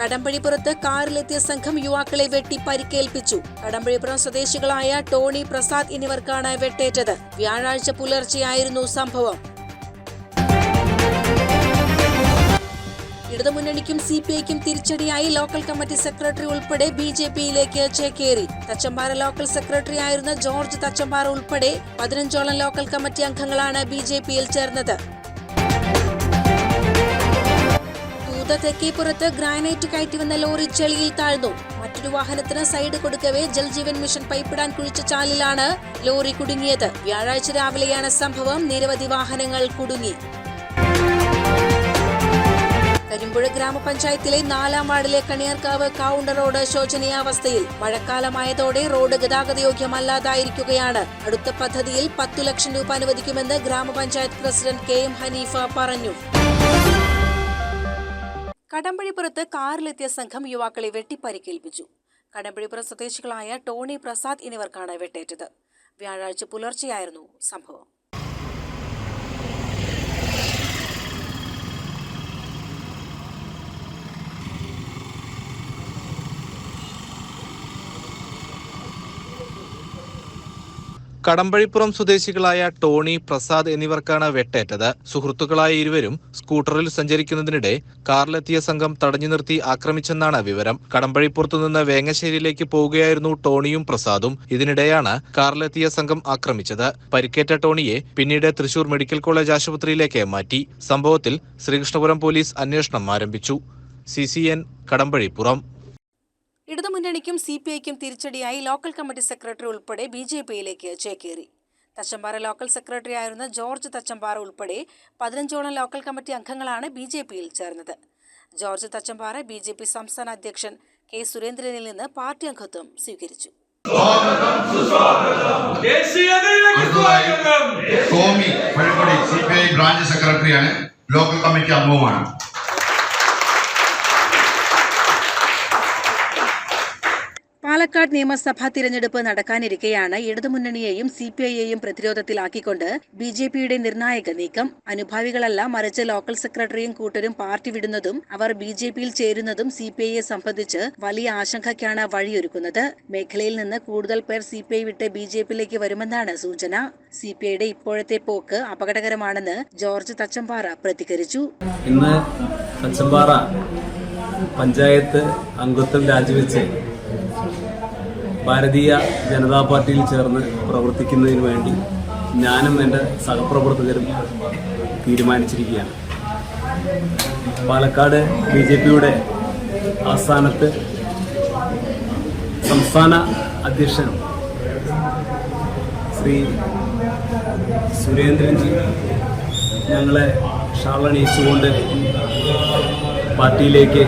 കടമ്പഴിപ്പുറത്ത് കാറിലെത്തിയ സംഘം യുവാക്കളെ വെട്ടി പരിക്കേൽപ്പിച്ചു. കടമ്പഴിപ്പുറം സ്വദേശികളായ ടോണി പ്രസാദ് എന്നിവർക്കാണ് വെട്ടേറ്റത്. വ്യാഴാഴ്ച പുലർച്ചെയായിരുന്നു സംഭവം. ഇടതുമുന്നണിക്കും സി പി ഐക്കും തിരിച്ചടിയായി ലോക്കൽ കമ്മിറ്റി സെക്രട്ടറി ഉൾപ്പെടെ ബി ജെ പിയിലേക്ക് ചേക്കേറി. തച്ചമ്പാറ ലോക്കൽ സെക്രട്ടറി ആയിരുന്ന ജോർജ് തച്ചമ്പാറ ഉൾപ്പെടെ പതിനഞ്ചോളം ലോക്കൽ കമ്മിറ്റി അംഗങ്ങളാണ് ബി ജെ പിയിൽ ചേർന്നത്. തൂത തെക്കേപ്പുറത്ത് ഗ്രാനൈറ്റ് കയറ്റി വന്ന ലോറി ചെളിയിൽ താഴ്ന്നു. മറ്റൊരു വാഹനത്തിന് സൈഡ് കൊടുക്കവേ ജൽജീവൻ മിഷൻ പൈപ്പിടാൻ കുഴിച്ച ചാലിലാണ് ലോറി കുടുങ്ങിയത്. വ്യാഴാഴ്ച രാവിലെയാണ് സംഭവം. നിരവധി വാഹനങ്ങൾ കുടുങ്ങി. കരിമ്പുഴ ഗ്രാമപഞ്ചായത്തിലെ നാലാം വാർഡിലെ കണിയാർക്കാവ് കൗണ്ടർ റോഡ് ശോചനീയാവസ്ഥയിൽ മഴക്കാലമായതോടെ റോഡ് ഗതാഗതയോഗ്യമല്ലാതായിരിക്കുകയാണ്. അടുത്ത പദ്ധതിയിൽ പത്തു ലക്ഷം രൂപ അനുവദിക്കുമെന്ന് ഗ്രാമപഞ്ചായത്ത് പ്രസിഡന്റ് കെ എം ഹനീഫ പറഞ്ഞു. കടമ്പഴിപ്പുറത്ത് കാറിലെത്തിയ സംഘം യുവാക്കളെ വെട്ടിപ്പരിക്കേൽപ്പിച്ചു. കടമ്പഴിപ്പുറം സ്വദേശികളായ ടോണി പ്രസാദ് എന്നിവർക്കാണ് വെട്ടേറ്റത്. വ്യാഴാഴ്ച പുലർച്ചെയായിരുന്നു സംഭവം. കടമ്പഴിപ്പുറം സ്വദേശികളായ ടോണി പ്രസാദ് എന്നിവർക്കാണ് വെട്ടേറ്റത്. സുഹൃത്തുക്കളായ ഇരുവരും സ്കൂട്ടറിൽ സഞ്ചരിക്കുന്നതിനിടെ കാറിലെത്തിയ സംഘം തടഞ്ഞു നിർത്തി ആക്രമിച്ചെന്നാണ് വിവരം. കടമ്പഴിപ്പുറത്തു നിന്ന് വേങ്ങശ്ശേരിയിലേക്ക് പോവുകയായിരുന്നു ടോണിയും പ്രസാദും. ഇതിനിടെയാണ് കാറിലെത്തിയ സംഘം ആക്രമിച്ചത്. പരിക്കേറ്റ ടോണിയെ പിന്നീട് തൃശൂർ മെഡിക്കൽ കോളേജ് ആശുപത്രിയിലേക്ക് മാറ്റി. സംഭവത്തിൽ ശ്രീകൃഷ്ണപുരം പോലീസ് അന്വേഷണം ആരംഭിച്ചു. C C N Kadampazhipuram. ഇടതുമുന്നണിക്കും C P ഐക്കും തിരിച്ചടിയായി ലോക്കൽ കമ്മിറ്റി സെക്രട്ടറി ഉൾപ്പെടെ ബി ജെ പിയിലേക്ക് ചേക്കേറി. തച്ചമ്പാറ ലോക്കൽ സെക്രട്ടറി ആയിരുന്ന ജോർജ് തച്ചമ്പാറ ഉൾപ്പെടെ പതിനഞ്ചോളം ലോക്കൽ കമ്മിറ്റി അംഗങ്ങളാണ് ബി ജെ പിയിൽ ചേർന്നത്. George Thachampara B J P സംസ്ഥാന അധ്യക്ഷൻ കെ സുരേന്ദ്രനിൽ നിന്ന് പാർട്ടി അംഗത്വം സ്വീകരിച്ചു. ബ്രാഞ്ച് സെക്രട്ടറിയാണ്. Local committee അംഗവുമാണ്. പാലക്കാട് നിയമസഭാ തിരഞ്ഞെടുപ്പ് നടക്കാനിരിക്കെയാണ് ഇടതുമുന്നണിയെയും സി പി ഐയെയും പ്രതിരോധത്തിലാക്കിക്കൊണ്ട് ബി ജെ പിയുടെ നിർണായക നീക്കം. അനുഭാവികളല്ല മറിച്ച് ലോക്കൽ സെക്രട്ടറിയും കൂട്ടരും പാർട്ടി വിടുന്നതും അവർ ബി ജെ പിയിൽ ചേരുന്നതും സി പി ഐയെ സംബന്ധിച്ച് വലിയ ആശങ്കയ്ക്കാണ് വഴിയൊരുക്കുന്നത്. മേഖലയിൽ നിന്ന് കൂടുതൽ പേർ സി പി ഐ വിട്ട് ബി ജെ പിയിലേക്ക് വരുമെന്നാണ് സൂചന. സി പി ഐയുടെ ഇപ്പോഴത്തെ പോക്ക് അപകടകരമാണെന്ന് ജോർജ് തച്ചമ്പാറ പ്രതികരിച്ചു. ഇന്ന് പഞ്ചായത്ത് അംഗത്വം രാജിവെച്ച് ഭാരതീയ ജനതാ പാർട്ടിയിൽ ചേർന്ന് പ്രവർത്തിക്കുന്നതിന് വേണ്ടി ഞാനും എന്റെ സഹപ്രവർത്തകരും തീരുമാനിച്ചിരിക്കുകയാണ്. പാലക്കാട് ബി ജെ പിയുടെ ആസ്ഥാനത്ത് സംസ്ഥാന അധ്യക്ഷൻ ശ്രീ സുരേന്ദ്രൻജി ഞങ്ങളെ ഷാളണിയിച്ചുകൊണ്ട് പാർട്ടിയിലേക്ക്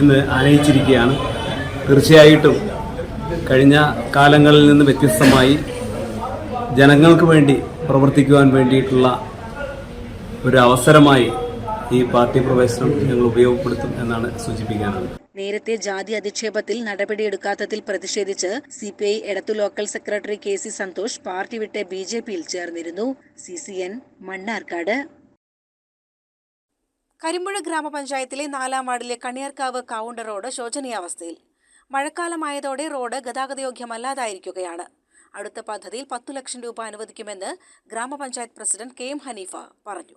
ഇന്ന് ആനയിച്ചിരിക്കുകയാണ്. തീർച്ചയായിട്ടും കഴിഞ്ഞ കാലങ്ങളിൽ നിന്ന് വ്യത്യസ്തമായി ജനങ്ങൾക്ക് വേണ്ടി പ്രവർത്തിക്കുവാൻ വേണ്ടിയിട്ടുള്ള ഒരു അവസരമായി ഈ പാർട്ടി പ്രവേശനം ഞങ്ങൾ ഉപയോഗപ്പെടുത്തും എന്നാണ് സൂചിപ്പിക്കാനുള്ളത്. നേരത്തെ ജാതി അധിക്ഷേപത്തിൽ നടപടിയെടുക്കാത്തതിൽ പ്രതിഷേധിച്ച് C P I എടത്തു local secretary K C Santhosh party വിട്ട് ബി ജെ പിയിൽ ചേർന്നിരുന്നു. C C N Mannarkkad. Karimpuzha ഗ്രാമപഞ്ചായത്തിലെ നാലാം വാർഡിലെ കണിയർക്കാവ് കൗണ്ടർ റോഡ് ശോചനീയാവസ്ഥയിൽ. മഴക്കാലമായതോടെ റോഡ് ഗതാഗതയോഗ്യമല്ലാതായിരിക്കുകയാണ്. അടുത്ത പദ്ധതിയിൽ പത്തു ലക്ഷം രൂപ അനുവദിക്കുമെന്ന് ഗ്രാമപഞ്ചായത്ത് പ്രസിഡന്റ് കെ എം ഹനീഫ പറഞ്ഞു.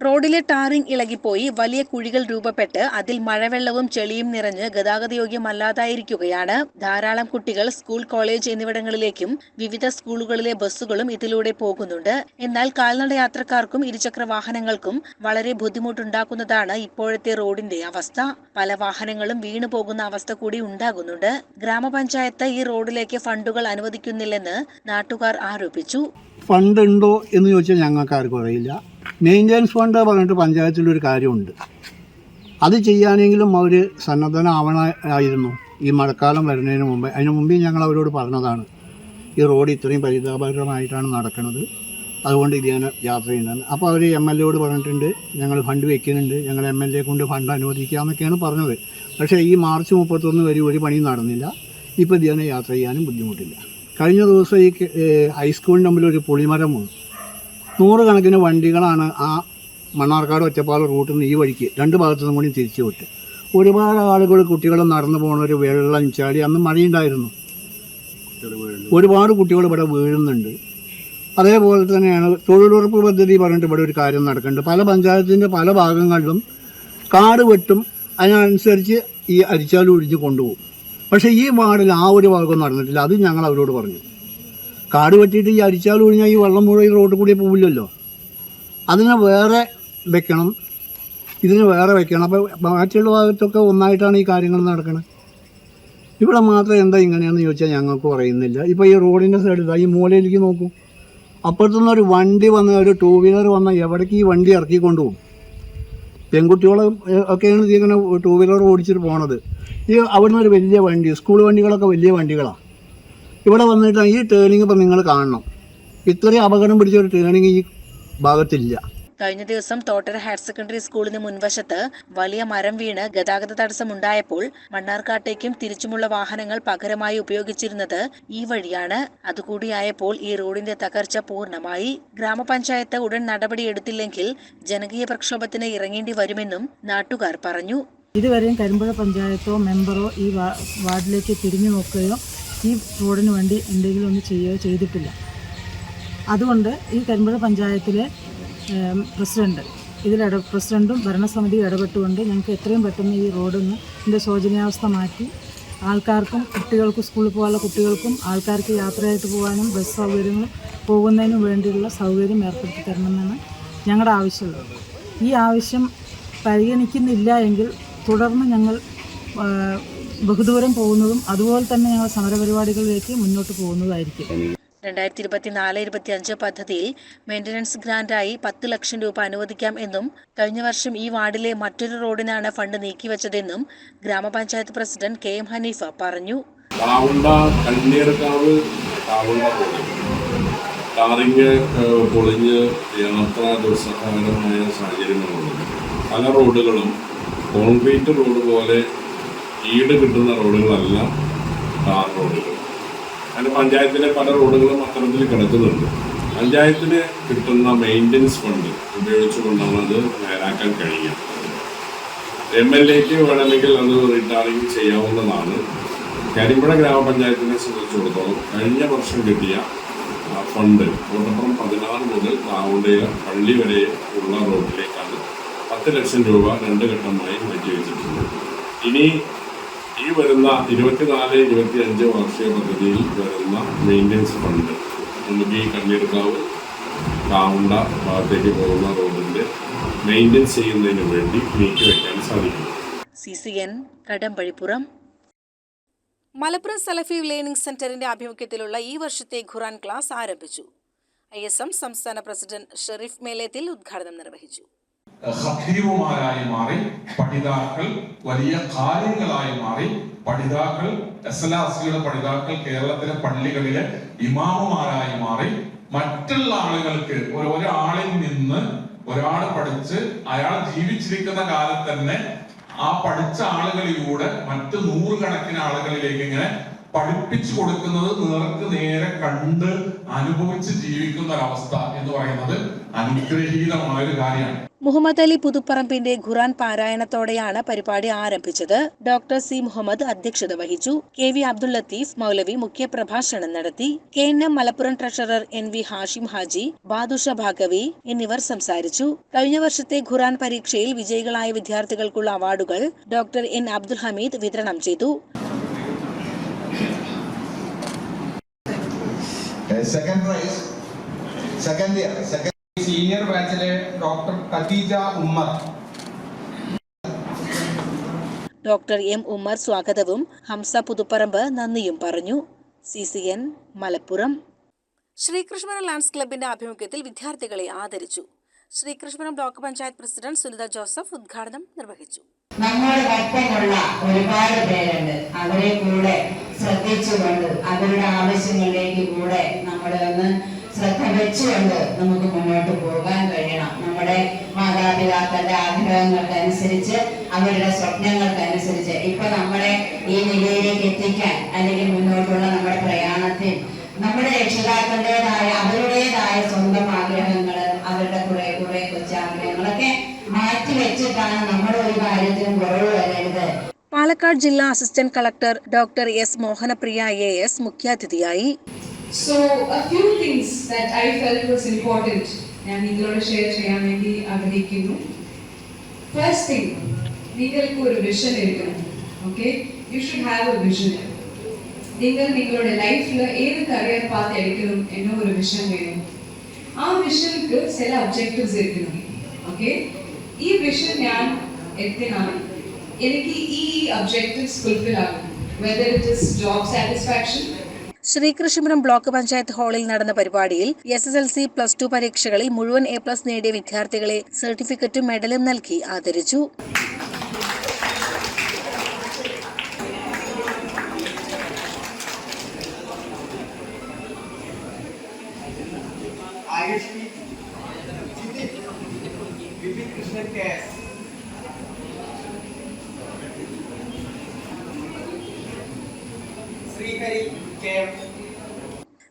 റോഡിലെ ടാറിംഗ് ഇളകിപ്പോയി. വലിയ കുഴികൾ രൂപപ്പെട്ട് അതിൽ മഴവെള്ളവും ചെളിയും നിറഞ്ഞ് ഗതാഗതയോഗ്യമല്ലാതായിരിക്കുകയാണ്. ധാരാളം കുട്ടികൾ സ്കൂൾ കോളേജ് എന്നിവിടങ്ങളിലേക്കും വിവിധ സ്കൂളുകളിലെ ബസ്സുകളും ഇതിലൂടെ പോകുന്നുണ്ട്. എന്നാൽ കാൽനട യാത്രക്കാർക്കും ഇരുചക്ര വാഹനങ്ങൾക്കും വളരെ ബുദ്ധിമുട്ടുണ്ടാക്കുന്നതാണ് ഇപ്പോഴത്തെ റോഡിന്റെ അവസ്ഥ. പല വാഹനങ്ങളും വീണു പോകുന്ന അവസ്ഥ കൂടി ഉണ്ടാകുന്നുണ്ട്. ഗ്രാമപഞ്ചായത്ത് ഈ റോഡിലേക്ക് ഫണ്ടുകൾ അനുവദിക്കുന്നില്ലെന്ന് നാട്ടുകാർ ആരോപിച്ചു. ഫണ്ട് ഉണ്ടോ എന്ന് ചോദിച്ചാൽ ഞങ്ങൾക്ക് ആർക്കും അറിയില്ല. മെയിന്റെനൻസ് ഫണ്ട് പറഞ്ഞിട്ട് പഞ്ചായത്തിലൊരു കാര്യമുണ്ട്. അത് ചെയ്യാനെങ്കിലും അവർ സന്നദ്ധനാവണമായിരുന്നു. ഈ മഴക്കാലം വരുന്നതിന് മുമ്പേ. അതിന് മുമ്പേ ഞങ്ങൾ അവരോട് പറഞ്ഞതാണ് ഈ റോഡ് ഇത്രയും പരിതാപകരമായിട്ടാണ് നടക്കുന്നത്. അതുകൊണ്ട് ഇതിനെ യാത്ര ചെയ്യുന്നത് അപ്പോൾ അവർ എം എൽ എയോട് പറഞ്ഞിട്ടുണ്ട് ഞങ്ങൾ ഫണ്ട് വെക്കുന്നുണ്ട് ഞങ്ങൾ എം എൽ എ കൊണ്ട് ഫണ്ട് അനുവദിക്കാമെന്നൊക്കെയാണ് പറഞ്ഞത്. പക്ഷേ ഈ മാർച്ച് മുപ്പത്തൊന്ന് വരെ ഒരു പണിയും നടന്നില്ല. ഇപ്പോൾ ഇതിനെ യാത്ര ചെയ്യാനും ബുദ്ധിമുട്ടില്ല. കഴിഞ്ഞ ദിവസം ഈ ഹൈസ്കൂളിന്റെ മുമ്പിൽ ഒരു പുളിമരം വീണു നൂറുകണക്കിന് വണ്ടികളാണ് ആ മണ്ണാർക്കാട് ഒറ്റപ്പാല റൂട്ടിൽ നിന്ന് ഈ വഴിക്ക് രണ്ട് ഭാഗത്തു നിന്നും കൂടി തിരിച്ചു വിട്ട്. ഒരുപാട് ആളുകൾ കുട്ടികൾ നടന്നു പോകുന്ന ഒരു വെള്ളം ചാടി അന്ന് മഴയുണ്ടായിരുന്നു. ഒരുപാട് കുട്ടികൾ ഇവിടെ വീഴുന്നുണ്ട്. അതേപോലെ തന്നെയാണ് തൊഴിലുറപ്പ് പദ്ധതി പറഞ്ഞിട്ട് ഇവിടെ ഒരു കാര്യം നടക്കുന്നുണ്ട്. പല പഞ്ചായത്തിന്റെ പല ഭാഗങ്ങളിലും കാട് വെട്ടും അതിനനുസരിച്ച് ഈ അരിച്ചാലും ഒഴിഞ്ഞ് കൊണ്ടുപോകും. പക്ഷേ ഈ വാർഡിൽ ആ ഒരു ഭാഗം നടന്നിട്ടില്ല. അത് ഞങ്ങൾ അവരോട് പറഞ്ഞു. കാട് വെട്ടിയിട്ട് ഈ അരിച്ചാൽ ഒഴിഞ്ഞാൽ ഈ വെള്ളം മുഴുവൻ ഈ കൂടി പോവില്ലല്ലോ. അതിനെ വേറെ വെക്കണം. ഇതിന് വേറെ വെക്കണം. അപ്പോൾ മറ്റുള്ള ഭാഗത്തൊക്കെ ഒന്നായിട്ടാണ് ഈ കാര്യങ്ങൾ നടക്കുന്നത് ഇവിടെ മാത്രം എന്താ ഇങ്ങനെയാണെന്ന് ചോദിച്ചാൽ ഞങ്ങൾക്ക് പറയുന്നില്ല. ഇപ്പോൾ ഈ റോഡിന്റെ സൈഡിൽ ഈ മൂലയിലേക്ക് നോക്കൂ. അപ്പുറത്തുനിന്ന് ഒരു വണ്ടി വന്ന് ഒരു ടൂ വീലർ വന്ന എവിടേക്ക് ഈ വണ്ടി ഇറക്കി കൊണ്ടുപോകും പെൺകുട്ടികളെ ഒക്കെയാണ് ഇങ്ങനെ ടൂ വീലർ ഓടിച്ചിട്ട് പോണത്. ഈ അവിടുന്ന് ഒരു വലിയ വണ്ടി സ്കൂൾ വണ്ടികളൊക്കെ വലിയ വണ്ടികളാണ് ഇവിടെ വന്നിട്ട് ഈ ടേണിംഗ് ഇപ്പം നിങ്ങൾ കാണണം. ഇത്രയും അപകടം പിടിച്ച ഒരു ടേണിംഗ് ഈ ഭാഗത്തില്ല. കഴിഞ്ഞ ദിവസം തോട്ടര ഹയർ സെക്കൻഡറി സ്കൂളിന് മുൻവശത്ത് വലിയ മരം വീണ് ഗതാഗത തടസ്സമുണ്ടായപ്പോൾ മണ്ണാർക്കാട്ടേക്കും തിരിച്ചുമുള്ള വാഹനങ്ങൾ പകരമായി ഉപയോഗിച്ചിരുന്നത് ഈ വഴിയാണ്. അതുകൂടിയായപ്പോൾ ഈ റോഡിന്റെ തകർച്ച പൂർണമായി. ഗ്രാമപഞ്ചായത്ത് ഉടൻ നടപടിയെടുത്തില്ലെങ്കിൽ ജനകീയ പ്രക്ഷോഭത്തിന് ഇറങ്ങേണ്ടി വരുമെന്നും നാട്ടുകാർ പറഞ്ഞു. ഇതുവരെയും കരിമ്പുഴ പഞ്ചായത്തോ മെമ്പറോ ഈ വാർഡിലേക്ക് തിരിഞ്ഞു നോക്കുകയോ ഈ റോഡിന് വേണ്ടി എന്തെങ്കിലും ഒന്നും ചെയ്യുകയോ ചെയ്തിട്ടില്ല. അതുകൊണ്ട് ഈ കരിമ്പുഴ പഞ്ചായത്തിലെ പ്രസിഡന്റ് ഇതിൽ ഇതിലിട പ്രസിഡന്റും ഭരണസമിതി ഇടപെട്ടുകൊണ്ട് ഞങ്ങൾക്ക് എത്രയും പെട്ടെന്ന് ഈ റോഡൊന്ന് ഇതിന്റെ ശോചനീയാവസ്ഥ മാറ്റി ആൾക്കാർക്കും കുട്ടികൾക്കും സ്കൂളിൽ പോകാനുള്ള കുട്ടികൾക്കും ആൾക്കാർക്ക് യാത്രയായിട്ട് പോകാനും ബസ് സൗകര്യങ്ങൾ പോകുന്നതിനും വേണ്ടിയുള്ള സൗകര്യം ഏർപ്പെടുത്തി തരണമെന്നാണ് ഞങ്ങളുടെ ആവശ്യമുള്ളത്. ഈ ആവശ്യം പരിഗണിക്കുന്നില്ല എങ്കിൽ തുടർന്ന് ഞങ്ങൾ ബഹുദൂരം പോകുന്നതും അതുപോലെ തന്നെ ഞങ്ങൾ സമരപരിപാടികളിലേക്ക് മുന്നോട്ട് പോകുന്നതായിരിക്കും. രണ്ടായിരത്തി ഇരുപത്തിനാല് ഇരുപത്തി അഞ്ച് പദ്ധതിയിൽ മെയിന്റനൻസ് ഗ്രാന്റായി പത്ത് ലക്ഷം രൂപ അനുവദിക്കാം എന്നും കഴിഞ്ഞ വർഷം ഈ വാർഡിലെ മറ്റൊരു റോഡിനാണ് ഫണ്ട് നീക്കിവെച്ചതെന്നും ഗ്രാമപഞ്ചായത്ത് പ്രസിഡന്റ് കെ എം ഹനീഫ പറഞ്ഞു. ടാറിങ് പൊളിഞ്ഞ് യാത്ര ദുസ്സഹകരമായ സാഹചര്യങ്ങളുണ്ട്. പല റോഡുകളും കോൺക്രീറ്റ് റോഡ് പോലെ ഈട് കിട്ടുന്ന റോഡുകളല്ല ടാർ റോഡുകൾ. അതിന് പഞ്ചായത്തിലെ പല റോഡുകളും അത്തരത്തിൽ കിടക്കുന്നുണ്ട്. പഞ്ചായത്തിന് കിട്ടുന്ന മെയിന്റനൻസ് ഫണ്ട് ഉപയോഗിച്ചുകൊണ്ടാണ് അത് നേരാക്കാൻ കഴിയുക. എം എൽ എക്ക് വേണമെങ്കിൽ അത് റിട്ടയറിങ് ചെയ്യാവുന്നതാണ്. കരിമ്പുഴ ഗ്രാമപഞ്ചായത്തിനെ സംബന്ധിച്ചിടത്തോളം കഴിഞ്ഞ വർഷം കിട്ടിയ ഫണ്ട് കോട്ടപ്പുറം പതിനാറ് മുതൽ താവുണ്ടയിൽ പള്ളി വരെ ഉള്ള റോഡിലേക്കാണ് പത്ത് ലക്ഷം രൂപ രണ്ട് ഘട്ടമായി മാറ്റിവെച്ചിട്ടുണ്ട് ഇനി ഈ വരുന്ന ഇരുപത്തിനാല് ഇരുപത്തി അഞ്ച് വാർഷിക പദ്ധതിയിൽ വരുന്ന മെയിന്റനൻസ് ഫണ്ട് നമുക്ക് ഈ കണ്ണീർക്കാവ് കാവുണ്ട ഭാഗത്തേക്ക് പോകുന്ന റോഡിന്റെ മെയിന്റെനൻസ് ചെയ്യുന്നതിന് വേണ്ടി നീക്കി വയ്ക്കാൻ സാധിക്കും. C C N Kadampazhipuram. Malappuram Salafi learning സെന്ററിന്റെ ആഭിമുഖ്യത്തിലുള്ള ഈ വർഷത്തെ ഖുറാൻ ക്ലാസ് ആരംഭിച്ചു. ഐ എസ് എം സംസ്ഥാന പ്രസിഡന്റ് ഷെറീഫ് മേലേത്തിൽ ഉദ്ഘാടനം നിർവഹിച്ചു. ഹത്തീവുമാരായി മാറി പഠിതാക്കൾ വലിയ കാര്യങ്ങളായി മാറി പഠിതാക്കൾ എസ് എൽ ആർ സിയുടെ പഠിതാക്കൾ കേരളത്തിലെ പള്ളികളിലെ ഇമാമുമാരായി മാറി മറ്റുള്ള ആളുകൾക്ക് ഒരു ഒരാളിൽ നിന്ന് ഒരാൾ പഠിച്ച് അയാൾ ജീവിച്ചിരിക്കുന്ന കാലത്ത് തന്നെ ആ പഠിച്ച ആളുകളിലൂടെ മറ്റ് നൂറുകണക്കിന് ആളുകളിലേക്ക് ഇങ്ങനെ പഠിപ്പിച്ചു കൊടുക്കുന്നത് നേർക്ക് നേരെ കണ്ട് അനുഭവിച്ച് ജീവിക്കുന്ന ഒരവസ്ഥ എന്ന് പറയുന്നത് അനുഗ്രഹീതമായ ഒരു കാര്യമാണ്. മുഹമ്മദ് അലി പുതുപ്പറമ്പിന്റെ ഖുറാൻ പാരായണത്തോടെയാണ് പരിപാടി ആരംഭിച്ചത്. ഡോക്ടർ സി മുഹമ്മദ് അധ്യക്ഷത വഹിച്ചു. കെ വി അബ്ദുൾ ലത്തീഫ് മൗലവി മുഖ്യപ്രഭാഷണം നടത്തി. K N M Malappuram treasurer N V Hashim Haji Badusha Bhagavi എന്നിവർ സംസാരിച്ചു. കഴിഞ്ഞ വർഷത്തെ ഖുറാൻ പരീക്ഷയിൽ വിജയികളായ വിദ്യാർത്ഥികൾക്കുള്ള അവാർഡുകൾ ഡോക്ടർ എൻ അബ്ദുൽ ഹമീദ് വിതരണം ചെയ്തു. Second prize, second year, second senior ബാച്ചിലെ doctor Khadeeja Ummer. Doctor M Ummer സ്വാഗതവും. ഹംസ പുതുപ്പറമ്പ് നന്ദിയും പറഞ്ഞു. C C N Malappuram. Sreekrishna Lions ക്ലബിന്റെ ആഭിമുഖ്യത്തിൽ വിദ്യാർത്ഥികളെ ആദരിച്ചു. ശ്രീകൃഷ്ണ ബ്ലോക്ക് പഞ്ചായത്ത് പ്രസിഡന്റ് സുനിത ജോസഫ് ഉദ്ഘാടനം നിർവഹിച്ചു. നമ്മുടെ ഒപ്പമുള്ള ഒരുപാട് പേരുണ്ട്. അവരെ കൂടെ ശ്രദ്ധിച്ചുകൊണ്ട് അവരുടെ ആവശ്യങ്ങളിലേക്ക് കൂടെ നമ്മളെ ഒന്ന് ശ്രദ്ധ വെച്ചുകൊണ്ട് നമുക്ക് മുന്നോട്ട് പോകാൻ കഴിയണം. നമ്മുടെ മാതാപിതാക്കളുടെ ആഗ്രഹങ്ങൾക്കനുസരിച്ച് അവരുടെ സ്വപ്നങ്ങൾക്കനുസരിച്ച്. ഇപ്പൊ നമ്മളെ ഈ നിലയിലേക്ക് എത്തിക്കാൻ അല്ലെങ്കിൽ മുന്നോട്ടുള്ള നമ്മുടെ പ്രയാണത്തിൽ നമ്മുടെ രക്ഷിതാക്കളുടേതായ അവരുടേതായ സ്വന്തം ആഗ്രഹങ്ങൾ അവരുടെ കുറെ കുറെ കൊച്ചാഗ്രഹങ്ങളൊക്കെ മാറ്റി വെച്ചിട്ടാണ് നമ്മുടെ ഒരു കാര്യത്തിനും കുറവ് വരരുത്. പാലക്കാട് ജില്ലാ assistant collector doctor S Mohanapriya A S മുഖ്യാതിഥിയായി. So a few things that I felt was important ഞാൻ നിങ്ങളോട് ഷെയർ ചെയ്യാൻ വേണ്ടി ആഗ്രഹിക്കുന്നു ഫസ്റ്റ് തിങ് നിങ്ങൾക്ക് ഒരു വിഷൻ എടുക്കണം okay you should have a vision നിങ്ങൾ നിങ്ങളുടെ ലൈഫിൽ ഏത് കരിയർ പാത്ത് എടുക്കണം എന്ന ഒരു വിഷൻ വേണം ആ വിഷനിക്ക് ചില ഒബ്ജക്റ്റീവ്സ് എടുക്കണം ഓക്കെ ഈ വിഷൻ ഞാൻ എത്തിനാൽ എനിക്ക് ഈ ഒബ്ജക്റ്റീവ്സ് ഫുൾഫിൽ ആകും whether it is job satisfaction Sreekrishnapuram block panchayat ഹാളിൽ നടന്ന പരിപാടിയിൽ S S L C plus two പരീക്ഷകളിൽ മുഴുവൻ എ പ്ലസ് നേടിയ വിദ്യാർത്ഥികളെ സർട്ടിഫിക്കറ്റും മെഡലും നൽകി ആദരിച്ചു.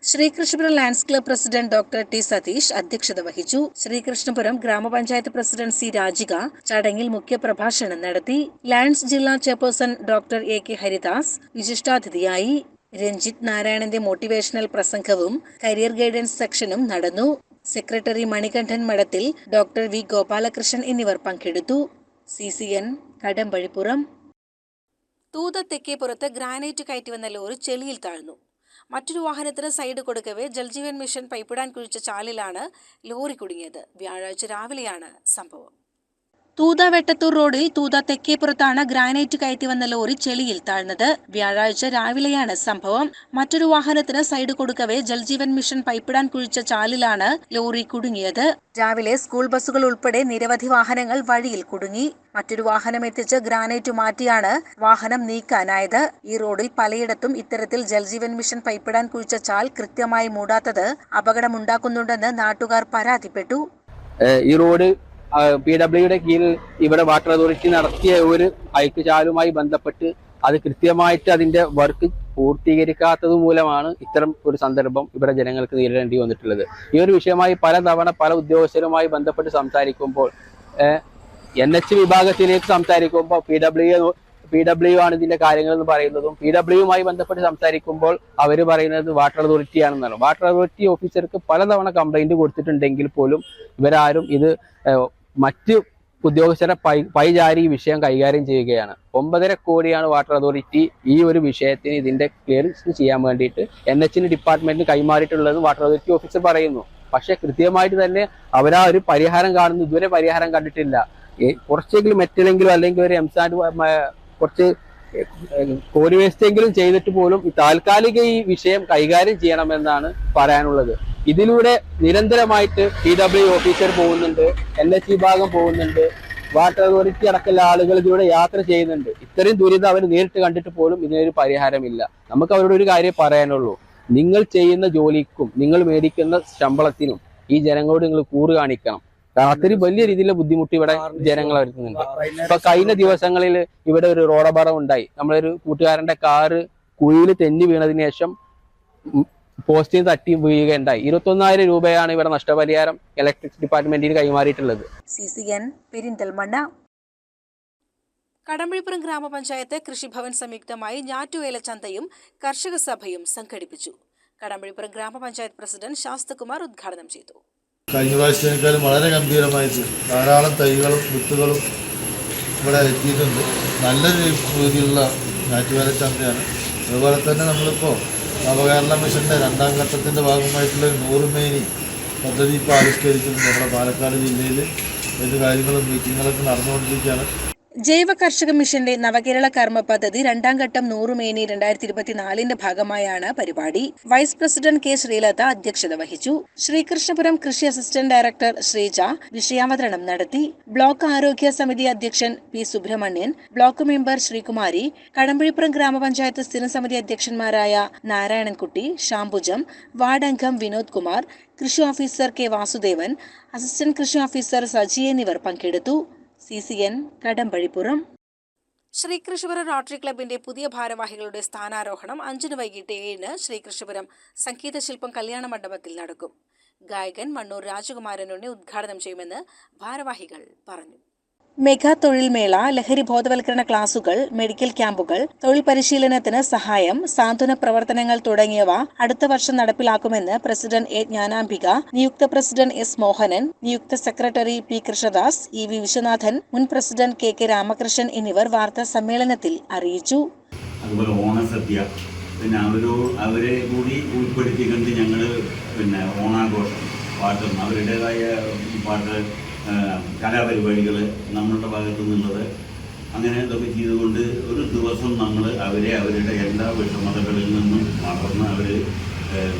Sreekrishnapuram Lions club president doctor T Satheesh അധ്യക്ഷത വഹിച്ചു. ശ്രീകൃഷ്ണപുരം ഗ്രാമപഞ്ചായത്ത് പ്രസിഡന്റ് സി രാജിക ചടങ്ങിൽ മുഖ്യപ്രഭാഷണം നടത്തി. ലാൻഡ്സ് ജില്ലാ chairperson doctor A K Haridas Ranjith. Ranjith നാരായണന്റെ മോട്ടിവേഷണൽ പ്രസംഗവും കരിയർ ഗൈഡൻസ് സെക്ഷനും നടന്നു. സെക്രട്ടറി മണികണ്ഠൻ മഠത്തിൽ ഡോക്ടർ വി ഗോപാലകൃഷ്ണൻ എന്നിവർ പങ്കെടുത്തു. C C N Kadampazhipuram. Thootha തെക്കേപ്പുറത്ത് granite കയറ്റി വന്ന ലോറി ചെളിയിൽ താഴ്ന്നു. മറ്റൊരു വാഹനത്തിന് സൈഡ് കൊടുക്കവേ ജൽജീവൻ മിഷൻ പൈപ്പിടാൻ കുഴിച്ച ചാലിലാണ് ലോറി കുടുങ്ങിയത്. വ്യാഴാഴ്ച രാവിലെയാണ് സംഭവം. തൂത വെട്ടത്തൂർ റോഡിൽ തൂത തെക്കേപ്പുറത്താണ് ഗ്രാനൈറ്റ് കയറ്റി വന്ന ലോറി ചെളിയിൽ താഴ്ന്നത്. വ്യാഴാഴ്ച രാവിലെയാണ് സംഭവം. മറ്റൊരു വാഹനത്തിന് സൈഡ് കൊടുക്കവേ ജൽജീവൻ മിഷൻ പൈപ്പിടാൻ കുഴിച്ച ചാലിലാണ് ലോറി കുടുങ്ങിയത്. രാവിലെ സ്കൂൾ ബസ്സുകൾ ഉൾപ്പെടെ നിരവധി വാഹനങ്ങൾ വഴിയിൽ കുടുങ്ങി. മറ്റൊരു വാഹനം എത്തിച്ച് ഗ്രാനൈറ്റ് മാറ്റിയാണ് വാഹനം നീക്കാനായത്. ഈ റോഡിൽ പലയിടത്തും ഇത്തരത്തിൽ ജൽജീവൻ മിഷൻ പൈപ്പിടാൻ കുഴിച്ച ചാൽ കൃത്യമായി മൂടാത്തത് അപകടമുണ്ടാക്കുന്നുണ്ടെന്ന് നാട്ടുകാർ പരാതിപ്പെട്ടു. ഈ റോഡ് പി ഡബ്ല്യുയുടെ കീഴിൽ ഇവിടെ വാട്ടർ അതോറിറ്റി നടത്തിയ ഒരു ചാലുമായി ബന്ധപ്പെട്ട് അത് കൃത്യമായിട്ട് അതിന്റെ വർക്ക് പൂർത്തീകരിക്കാത്തത് മൂലമാണ് ഇത്തരം ഒരു സന്ദർഭം ഇവിടെ ജനങ്ങൾക്ക് നേരിടേണ്ടി വന്നിട്ടുള്ളത്. ഈ ഒരു വിഷയമായി പലതവണ പല ഉദ്യോഗസ്ഥരുമായി ബന്ധപ്പെട്ട് സംസാരിക്കുമ്പോൾ എൻ എച്ച് വിഭാഗത്തിലേക്ക് സംസാരിക്കുമ്പോൾ പി ഡബ്ല്യു പി ഡബ്ല്യു ആണ് ഇതിന്റെ കാര്യങ്ങൾ എന്ന് പറയുന്നതും പി ഡബ്ല്യുമായി ബന്ധപ്പെട്ട് സംസാരിക്കുമ്പോൾ അവർ പറയുന്നത് വാട്ടർ അതോറിറ്റി ആണെന്നാണ്. വാട്ടർ അതോറിറ്റി ഓഫീസർക്ക് പലതവണ കംപ്ലൈന്റ് കൊടുത്തിട്ടുണ്ടെങ്കിൽ പോലും ഇവരാരും ഇത് മറ്റ് ഉദ്യോഗസ്ഥരെ പൈ പൈചാരി ഈ വിഷയം കൈകാര്യം ചെയ്യുകയാണ്. ഒമ്പതര കോടിയാണ് വാട്ടർ അതോറിറ്റി ഈ ഒരു വിഷയത്തിന് ഇതിന്റെ ക്ലിയറൻസ് ചെയ്യാൻ വേണ്ടിയിട്ട് എൻ എച്ചിന് ഡിപ്പാർട്ട്മെന്റിന് കൈമാറിയിട്ടുള്ളത് വാട്ടർ അതോറിറ്റി ഓഫീസർ പറയുന്നു. പക്ഷെ കൃത്യമായിട്ട് തന്നെ അവരാ ഒരു പരിഹാരം കാണുന്നു ഇതുവരെ പരിഹാരം കണ്ടിട്ടില്ല. കുറച്ചെങ്കിലും മെറ്റലെങ്കിലും അല്ലെങ്കിൽ ഒരു എംസാൻഡ് കുറച്ച് കോടി വേസ്റ്റെങ്കിലും ചെയ്തിട്ട് പോലും താൽക്കാലിക ഈ വിഷയം കൈകാര്യം ചെയ്യണമെന്നാണ് പറയാനുള്ളത്. ഇതിലൂടെ നിരന്തരമായിട്ട് പി ഡബ്ല്യു ഓഫീസർ പോകുന്നുണ്ട് എൻ എസ് വിഭാഗം പോകുന്നുണ്ട് വാട്ടർ അതോറിറ്റി അടക്കമുള്ള ആളുകൾ ഇതിലൂടെ യാത്ര ചെയ്യുന്നുണ്ട്. ഇത്രയും ദുരിതം അവർ നേരിട്ട് കണ്ടിട്ട് പോലും ഇതിനൊരു പരിഹാരമില്ല. നമുക്ക് അവരോട് ഒരു കാര്യം പറയാനുള്ളൂ. നിങ്ങൾ ചെയ്യുന്ന ജോലിക്കും നിങ്ങൾ മേടിക്കുന്ന ശമ്പളത്തിനും ഈ ജനങ്ങളോട് നിങ്ങൾ കൂറ് കാണിക്കണം. രാത്രി വലിയ രീതിയിലുള്ള ബുദ്ധിമുട്ട് ഇവിടെ ജനങ്ങൾ വരുത്തുന്നുണ്ട്. ഇപ്പൊ കഴിഞ്ഞ ദിവസങ്ങളിൽ ഇവിടെ ഒരു റോഡപകടം ഉണ്ടായി. നമ്മളൊരു കൂട്ടുകാരന്റെ കാറ് കുഴിയിൽ തെന്നി വീണതിന് ശേഷം ഉം പോസ്റ്റിൽ തട്ടി വീഴുകയുണ്ടായി. ഇരുപത്തൊന്നായിരം രൂപയാണ് ഇവിടെ നഷ്ടപരിഹാരം ഇലക്ട്രിക്സ് ഡിപ്പാർട്ട്മെന്റിന് കൈമാറിയിട്ടുള്ളത്. C C N Perinthalmanna. Kadampazhipuram ഗ്രാമപഞ്ചായത്ത് കൃഷിഭവൻ സംയുക്തമായി ഞാറ്റുവേല ചന്തയും കർഷക സഭയും സംഘടിപ്പിച്ചു. കടമ്പഴിപ്പുറം ഗ്രാമപഞ്ചായത്ത് പ്രസിഡന്റ് ശാസ്തകുമാർ ഉദ്ഘാടനം ചെയ്തു. കഴിഞ്ഞ പ്രാവശ്യത്തേക്കാളും വളരെ ഗംഭീരമായിട്ട് ധാരാളം തൈകളും വിത്തുകളും ഇവിടെ എത്തിയിട്ടുണ്ട്. നല്ല രീതിയിലുള്ള ഞാറ്റുവേല ചന്തയാണ്. അതുപോലെ തന്നെ നമ്മളിപ്പോൾ നവകേരള മിഷന്റെ രണ്ടാം ഘട്ടത്തിന്റെ ഭാഗമായിട്ടുള്ള നൂറ് മേനി പദ്ധതി ഇപ്പോൾ ആവിഷ്കരിച്ചിട്ടുണ്ട് നമ്മുടെ പാലക്കാട് ജില്ലയിൽ ഇതിന്റെ കാര്യങ്ങളും മീറ്റിങ്ങുകളൊക്കെ നടന്നുകൊണ്ടിരിക്കുകയാണ്. ജൈവ കർഷക മിഷന്റെ നവകേരള കർമ്മ പദ്ധതി രണ്ടാം ഘട്ടം നൂറുമേനി രണ്ടായിരത്തി ഇരുപത്തിനാലിന്റെ ഭാഗമായാണ് പരിപാടി. വൈസ് പ്രസിഡന്റ് കെ ശ്രീലത അധ്യക്ഷത വഹിച്ചു. ശ്രീകൃഷ്ണപുരം കൃഷി അസിസ്റ്റന്റ് ഡയറക്ടർ ശ്രീജ വിഷയാവതരണം നടത്തി. ബ്ലോക്ക് ആരോഗ്യ സമിതി അധ്യക്ഷൻ P Subrahmanyan block member Sreekumari Kadampazhipuram ഗ്രാമപഞ്ചായത്ത് സ്ഥിരം സമിതി അധ്യക്ഷന്മാരായ നാരായണൻകുട്ടി ഷാംബുജം വാർഡ് അംഗം വിനോദ് കുമാർ കൃഷി ഓഫീസർ കെ വാസുദേവൻ അസിസ്റ്റന്റ് കൃഷി ഓഫീസർ സജി എന്നിവർ പങ്കെടുത്തു. C C N Kadampazhipuram. Sreekrishnapuram rotary ക്ലബിന്റെ പുതിയ ഭാരവാഹികളുടെ സ്ഥാനാരോഹണം അഞ്ചിന് വൈകിട്ട് ഏഴിന് ശ്രീകൃഷ്ണപുരം സംഗീതശില്പം കല്യാണ മണ്ഡപത്തിൽ നടക്കും. ഗായകൻ മണ്ണൂർ രാജകുമാരനുണ്ണി ഉദ്ഘാടനം ചെയ്യുമെന്ന് ഭാരവാഹികൾ പറഞ്ഞു. മെഗാ തൊഴിൽ മേള ലഹരി ബോധവൽക്കരണ ക്ലാസുകൾ മെഡിക്കൽ ക്യാമ്പുകൾ തൊഴിൽ പരിശീലനത്തിന് സഹായം സാന്ത്വന പ്രവർത്തനങ്ങൾ തുടങ്ങിയവ അടുത്ത വർഷം നടപ്പിലാക്കുമെന്ന് പ്രസിഡന്റ് എ ജ്ഞാനാംബിക നിയുക്ത പ്രസിഡന്റ് എസ് മോഹനൻ നിയുക്ത secretary P Krishnadas E V Viswanathan മുൻ പ്രസിഡന്റ് കെ കെ രാമകൃഷ്ണൻ എന്നിവർ വാർത്താ സമ്മേളനത്തിൽ അറിയിച്ചു. ഓണസദ്യ. പിന്നെ അവരോ അവരെ കൂടി ഉൾപ്പെടുത്തിക്കൊണ്ട് ഞങ്ങൾ പിന്നെ ഓണാഘോഷം പാട്ടും അവരുടേതായ പാട്ട് കലാപരിപാടികൾ നമ്മളുടെ ഭാഗത്തു നിന്നുള്ളത് അങ്ങനെ ഇതൊക്കെ ചെയ്തുകൊണ്ട് ഒരു ദിവസം നമ്മൾ അവരെ അവരുടെ എല്ലാ വിഷമതകളിൽ നിന്നും മറന്ന് അവർ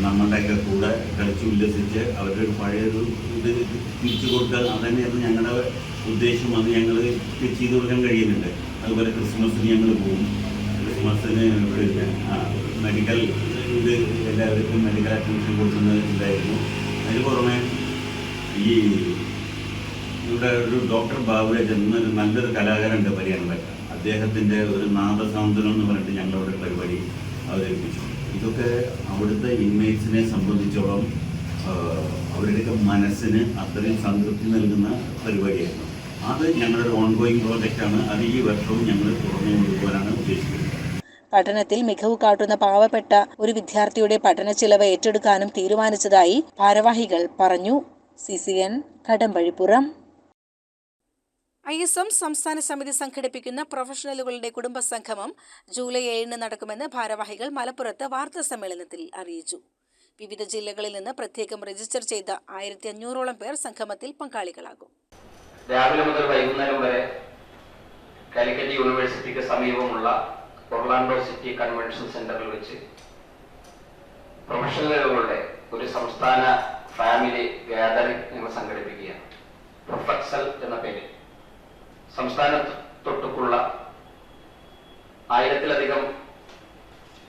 നമ്മളുടെയൊക്കെ കൂടെ കളിച്ച് ഉല്ലസിച്ച് അവരുടെ ഒരു പഴയൊരു ഇത് തിരിച്ചു കൊടുക്കുക അതന്നെയായിരുന്നു ഞങ്ങളുടെ ഉദ്ദേശം. അത് ഞങ്ങൾ ചെയ്തു കൊടുക്കാൻ കഴിയുന്നുണ്ട്. അതുപോലെ ക്രിസ്മസിന് ഞങ്ങൾ പോകും ക്രിസ്മസിന് പിന്നെ മെഡിക്കൽ ഇത് എല്ലാവർക്കും മെഡിക്കൽ അറ്റൻഷൻ കൊടുക്കുന്ന ഇതായിരുന്നു അതിന് പുറമെ ഈ ഇവിടെ ഒരു ഡോക്ടർ ബാബുരാജ് എന്നൊരു നല്ലൊരു കലാകാരന്റെ പറ്റാം. അദ്ദേഹത്തിന്റെ ഒരു നാദസാന്ത്വനം എന്ന് പറഞ്ഞിട്ട് ഞങ്ങളവിടെ പരിപാടി അവതരിപ്പിച്ചു. ഇതൊക്കെ അവിടുത്തെ ഇൻമേറ്റ്സിനെ സംബന്ധിച്ചോളം അവരുടെയൊക്കെ മനസ്സിന് അത്രയും സംതൃപ്തി നൽകുന്ന പരിപാടിയായിരുന്നു. അത് ഞങ്ങളുടെ ഓൺഗോയിങ് പ്രോജക്റ്റാണ് അത് ഈ വർഷവും ഞങ്ങൾ തുറന്നു കൊണ്ടുപോകാനാണ് ഉദ്ദേശിക്കുന്നത്. പഠനത്തിൽ മികവ് കാട്ടുന്ന പാവപ്പെട്ട ഒരു വിദ്യാർത്ഥിയുടെ പഠന ചിലവ് ഏറ്റെടുക്കാനും തീരുമാനിച്ചതായി ഭാരവാഹികൾ പറഞ്ഞു. C C N Kadampazhipuram. I S M സംസ്ഥാന സമിതി സംഘടിപ്പിക്കുന്ന പ്രൊഫഷണലുകളുടെ കുടുംബ സംഗമം ജൂലൈ ഏഴിന് നടക്കുമെന്ന് ഭാരവാഹികൾ മലപ്പുറത്ത് വാർത്താ സമ്മേളനത്തിൽ അറിയിച്ചു. വിവിധ ജില്ലകളിൽ നിന്ന് പ്രത്യേകം രജിസ്റ്റർ ചെയ്ത ആയിരത്തി അഞ്ഞൂറോളം പേർ സംഗമത്തിൽ പങ്കാളികളാകും. രാവിലെ മുതൽ വൈകുന്നേരം വരെ കാലിക്കറ്റ് യൂണിവേഴ്സിറ്റിക്ക് സമീപമുള്ള ഒർലാൻഡോ സിറ്റി കൺവെൻഷൻ സെന്ററിൽ വെച്ച് പ്രൊഫഷണലുകളുടെ ഒരു സംസ്ഥാന ഫാമിലി ഗാദറിംഗ് ഞങ്ങൾ സംഘടിപ്പിക്കുകയാണ്. പ്രൊഫക്സൽ എന്ന പേര് സംസ്ഥാന തൊട്ടുക്കുള്ള ആയിരത്തിലധികം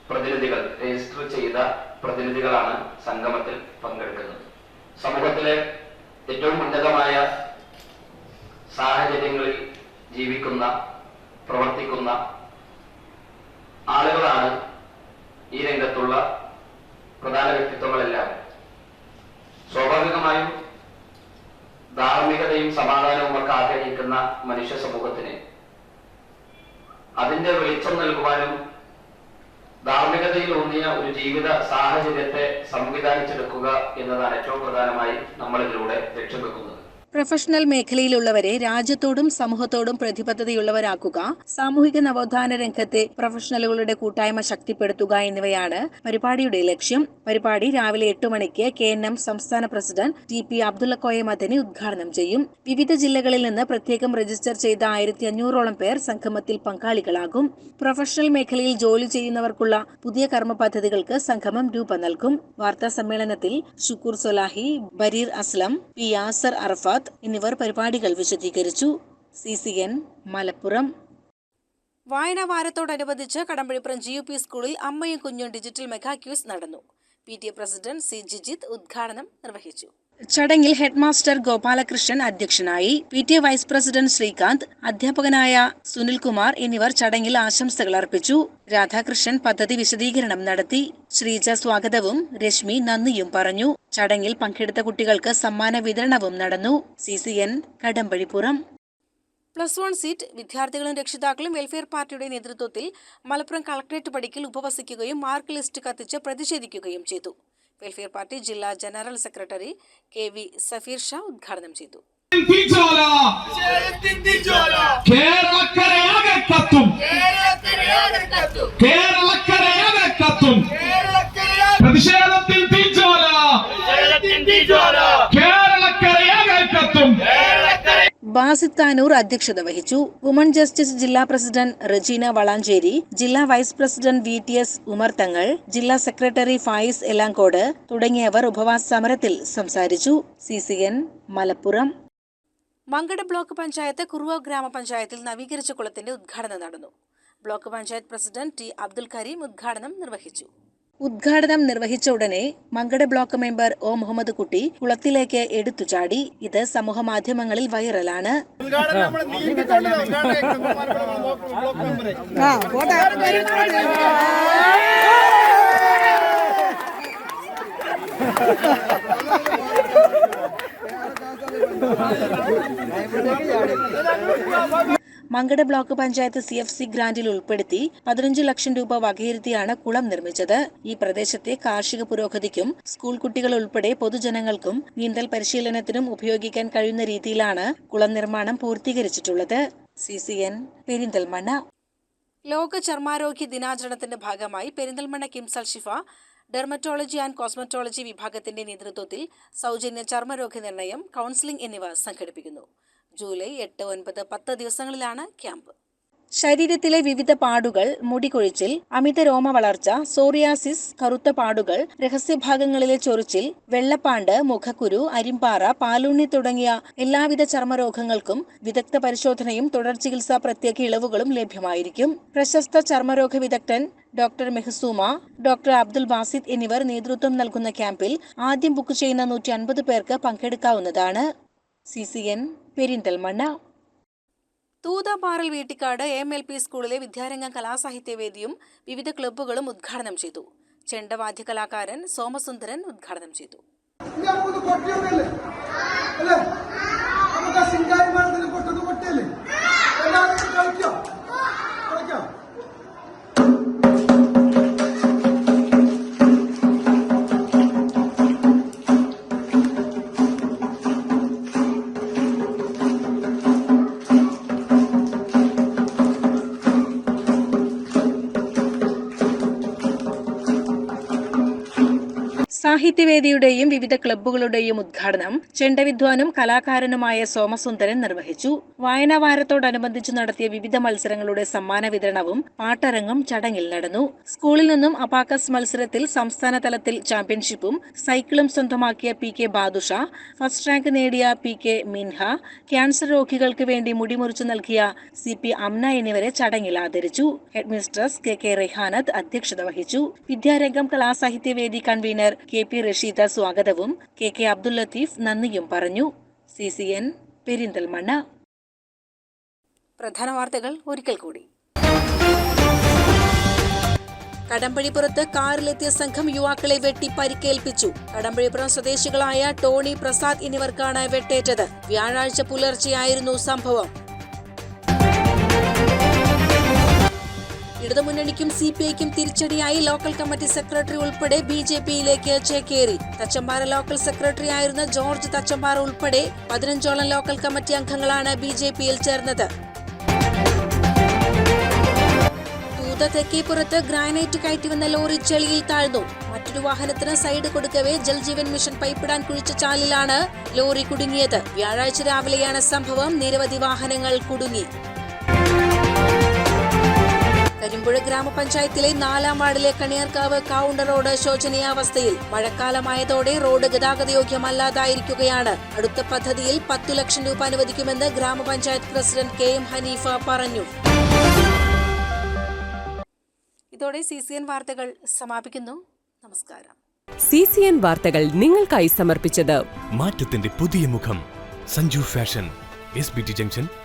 പ്രതിനിധികൾ രജിസ്റ്റർ ചെയ്ത പ്രതിനിധികളാണ് സംഗമത്തിൽ പ്രൊഫഷണൽ മേഖലയിലുള്ളവരെ രാജ്യത്തോടും സമൂഹത്തോടും പ്രതിബദ്ധതയുള്ളവരാക്കുക സാമൂഹിക നവോത്ഥാന രംഗത്തെ പ്രൊഫഷണലുകളുടെ കൂട്ടായ്മ ശക്തിപ്പെടുത്തുക എന്നിവയാണ് പരിപാടിയുടെ ലക്ഷ്യം. പരിപാടി രാവിലെ എട്ട് മണിക്ക് കെ എൻ എം സംസ്ഥാന president T P Abdullakoya Madani ഉദ്ഘാടനം ചെയ്യും. വിവിധ ജില്ലകളിൽ നിന്ന് പ്രത്യേകം രജിസ്റ്റർ ചെയ്ത ആയിരത്തി അഞ്ഞൂറോളം പേർ സംഗമത്തിൽ പങ്കാളികളാകും. പ്രൊഫഷണൽ മേഖലയിൽ ജോലി ചെയ്യുന്നവർക്കുള്ള പുതിയ കർമ്മ പദ്ധതികൾക്ക് സംഗമം രൂപം നൽകും. വാർത്താ സമ്മേളനത്തിൽ ഷുക്കൂർ സൊലാഹി ബരീർ അസ്ലം പി യാസർ അറഫാത്ത് എന്നിവർ പരിപാടികൾ വിശദീകരിച്ചു. C C N Malappuram. വായനാ വാരത്തോടനുബന്ധിച്ച് കടമ്പഴിപ്പുറം ജി യു പി സ്കൂളിൽ അമ്മയും കുഞ്ഞും ഡിജിറ്റൽ മെഗാ ക്യൂസ് നടന്നു. P T A president C Jijith ഉദ്ഘാടനം നിർവഹിച്ചു. ചടങ്ങിൽ ഹെഡ്മാസ്റ്റർ ഗോപാലകൃഷ്ണൻ അധ്യക്ഷനായി P T vice president Sreekanth അധ്യാപകനായ സുനിൽകുമാർ എന്നിവർ ചടങ്ങിൽ ആശംസകൾ അർപ്പിച്ചു. രാധാകൃഷ്ണൻ പദ്ധതി വിശദീകരണം നടത്തി. ശ്രീജ സ്വാഗതവും രശ്മി നന്ദിയും പറഞ്ഞു. ചടങ്ങിൽ പങ്കെടുത്ത കുട്ടികൾക്ക് സമ്മാന വിതരണവും നടന്നു. C C N Kadampazhipuram. Plus one seat വിദ്യാർത്ഥികളും രക്ഷിതാക്കളും വെൽഫെയർ പാർട്ടിയുടെ നേതൃത്വത്തിൽ മലപ്പുറം കളക്ടറേറ്റ് പടിക്കൽ ഉപവസിക്കുകയും മാർക്ക് ലിസ്റ്റ് കത്തിച്ച് പ്രതിഷേധിക്കുകയും ചെയ്തു. വെൽഫെയർ പാർട്ടി ജില്ലാ general secretary K V Safeer Sha ഉദ്ഘാടനം ചെയ്തു. പ്രതിഷേധത്തിൽ തീജ്വാല കേരളക്കരയാകെ ബാസിത് താനൂർ അധ്യക്ഷത വഹിച്ചു. വുമൺ ജസ്റ്റിസ് ജില്ലാ പ്രസിഡന്റ് റജീന വളാഞ്ചേരി ജില്ലാ vice president V T S Umar Thangal ജില്ലാ സെക്രട്ടറി ഫായിസ് എലാങ്കോട് തുടങ്ങിയവർ ഉപവാസ സമരത്തിൽ സംസാരിച്ചു. C C N Malappuram. Mankada block panchayat Kuruva ഗ്രാമപഞ്ചായത്തിൽ നവീകരിച്ച കുളത്തിന്റെ ഉദ്ഘാടനം നടന്നു. Block panchayat president T Abdul Kareem ഉദ്ഘാടനം നിർവഹിച്ചു. ഉദ്ഘാടനം നിർവഹിച്ച ഉടനെ Mankada block member O Muhammad Kutty കുളത്തിലേക്ക് എടുത്തു ചാടി. ഇത് സമൂഹ മാധ്യമങ്ങളിൽ വൈറലാണ്. Mankada block panchayat C F C ഗ്രാന്റിൽ ഉൾപ്പെടുത്തി പതിനഞ്ച് ലക്ഷം രൂപ വകയിരുത്തിയാണ് കുളം നിർമ്മിച്ചത്. ഈ പ്രദേശത്തെ കാർഷിക പുരോഗതിക്കും സ്കൂൾ കുട്ടികൾ ഉൾപ്പെടെ പൊതുജനങ്ങൾക്കും നീന്തൽ പരിശീലനത്തിനും ഉപയോഗിക്കാൻ കഴിയുന്ന രീതിയിലാണ് കുളം നിർമ്മാണം പൂർത്തീകരിച്ചിട്ടുള്ളത്. C C N Perinthalmanna. ലോക ചർമാരോഗ്യ ദിനാചരണത്തിന്റെ ഭാഗമായി പെരിന്തൽമണ്ണ കിംസൽ ഷിഫ ഡെർമറ്റോളജി ആൻഡ് കോസ്മറ്റോളജി വിഭാഗത്തിന്റെ നേതൃത്വത്തിൽ സൗജന്യ ചർമ്മരോഗ നിർണയം കൗൺസിലിംഗ് എന്നിവ സംഘടിപ്പിക്കുന്നു. ജൂലൈ എട്ട് ഒൻപത് പത്ത് ദിവസങ്ങളിലാണ് ക്യാമ്പ്. ശരീരത്തിലെ വിവിധ പാടുകൾ മുടികൊഴിച്ചിൽ അമിത രോമ വളർച്ച സോറിയാസിസ് കറുത്ത പാടുകൾ രഹസ്യഭാഗങ്ങളിലെ ചൊറിച്ചിൽ വെള്ളപ്പാണ്ട് മുഖക്കുരു അരിമ്പാറ പാലുണ്ണി തുടങ്ങിയ എല്ലാവിധ ചർമ്മരോഗങ്ങൾക്കും വിദഗ്ധ പരിശോധനയും തുടർ ചികിത്സാ പ്രത്യേക ഇളവുകളും ലഭ്യമായിരിക്കും. പ്രശസ്ത ചർമ്മരോഗ വിദഗ്ധൻ ഡോക്ടർ മെഹസൂമ ഡോക്ടർ അബ്ദുൽ ബാസിദ് എന്നിവർ നേതൃത്വം നൽകുന്ന ക്യാമ്പിൽ ആദ്യം ബുക്ക് ചെയ്യുന്ന നൂറ്റി പേർക്ക് പങ്കെടുക്കാവുന്നതാണ്. C C N Perinthalmanna. Thoothaparal Veettikkad M L P സ്കൂളിലെ വിദ്യാരംഗം കലാസാഹിത്യവേദിയും വിവിധ ക്ലബ്ബുകളും ഉദ്ഘാടനം ചെയ്തു. ചെണ്ടവാദ്യ കലാകാരൻ സോമസുന്ദരൻ ഉദ്ഘാടനം ചെയ്തു. സാഹിത്യവേദിയുടെയും വിവിധ ക്ലബ്ബുകളുടെയും ഉദ്ഘാടനം ചെണ്ടവിദ്വാനും കലാകാരനുമായ സോമസുന്ദരൻ നിർവഹിച്ചു. വായനാവാരത്തോടനുബന്ധിച്ച് നടത്തിയ വിവിധ മത്സരങ്ങളുടെ സമ്മാന വിതരണവും പാട്ടരങ്ങും ചടങ്ങിൽ നടന്നു. സ്കൂളിൽ നിന്നും അപാക്കസ് മത്സരത്തിൽ സംസ്ഥാന തലത്തിൽ ചാമ്പ്യൻഷിപ്പും സൈക്കിളും സ്വന്തമാക്കിയ P K Badusha first rank നേടിയ പി കെ മിൻഹ ക്യാൻസർ രോഗികൾക്ക് വേണ്ടി മുടിമുറിച്ചു നൽകിയ സി പി അമ്ന എന്നിവരെ ചടങ്ങിൽ ആദരിച്ചു. ഹെഡ്മിസ്ട്രസ് കെ കെ റെഹാനത്ത് അധ്യക്ഷത വഹിച്ചു. Vidyarangam Kalasahithyavedi convener K P Rasheeda സ്വാഗതവും കെ കെ അബ്ദുൽ ലത്തീഫ് നന്ദിയും പറഞ്ഞു. C C N Perinthalmanna. പ്രധാന വാർത്തകൾ ഒരിക്കൽ കൂടി. കടമ്പഴിപ്പുറത്ത് കാറിലെത്തിയ സംഘം യുവാക്കളെ വെട്ടി പരിക്കേൽപ്പിച്ചു. കടമ്പഴിപ്പുറം സ്വദേശികളായ ടോണി പ്രസാദ് എന്നിവർക്കാണ് വെട്ടേറ്റത്. വ്യാഴാഴ്ച പുലർച്ചെയായിരുന്നു സംഭവം. ഇടതുമുന്നണിക്കും സി പി ഐക്കും തിരിച്ചടിയായി ലോക്കൽ കമ്മിറ്റി സെക്രട്ടറി ഉൾപ്പെടെ ബി ജെ പിയിലേക്ക് ചേക്കേറി തച്ചമ്പാറ ലോക്കൽ സെക്രട്ടറി ആയിരുന്ന ജോർജ് തച്ചമ്പാറ ഉൾപ്പെടെ പതിനഞ്ചോളം ലോക്കൽ കമ്മിറ്റി അംഗങ്ങളാണ് ബി ജെ പിയിൽ ചേർന്നത്. തൂത തെക്കേപ്പുറത്ത് ഗ്രാനൈറ്റ് കയറ്റിവന്ന ലോറി ചെളിയിൽ താഴ്ന്നു. മറ്റൊരു വാഹനത്തിന് സൈഡ് കൊടുക്കവേ ജൽജീവൻ മിഷൻ പൈപ്പിടാൻ കുഴിച്ച ചാലിലാണ് ലോറി കുടുങ്ങിയത്. വ്യാഴാഴ്ച രാവിലെയാണ് സംഭവം. നിരവധി വാഹനങ്ങൾ കുടുങ്ങി. കരിമ്പുഴ ഗ്രാമപഞ്ചായത്തിലെ നാലാം വാർഡിലെ കണിയാർക്കാവ് കൗണ്ടർ റോഡ് ശോചനീയാവസ്ഥയിൽ മഴക്കാലമായതോടെ റോഡ് ഗതാഗതയോഗ്യമല്ലാതായിരിക്കുകയാണ്. അടുത്ത പദ്ധതിയിൽ പത്തു ലക്ഷം രൂപ അനുവദിക്കുമെന്ന് ഗ്രാമപഞ്ചായത്ത് പ്രസിഡന്റ് കെ എം ഹനീഫ പറഞ്ഞു. ഇതോടെ സി സി എൻ വാർത്തകൾ സമാപിക്കുന്നു. നമസ്കാരം. സി സി എൻ വാർത്തകൾ നിങ്ങൾക്കായി സമർപ്പിച്ചത് മാറ്റത്തിന്റെ പുതിയ മുഖം Sanju fashion S B T junction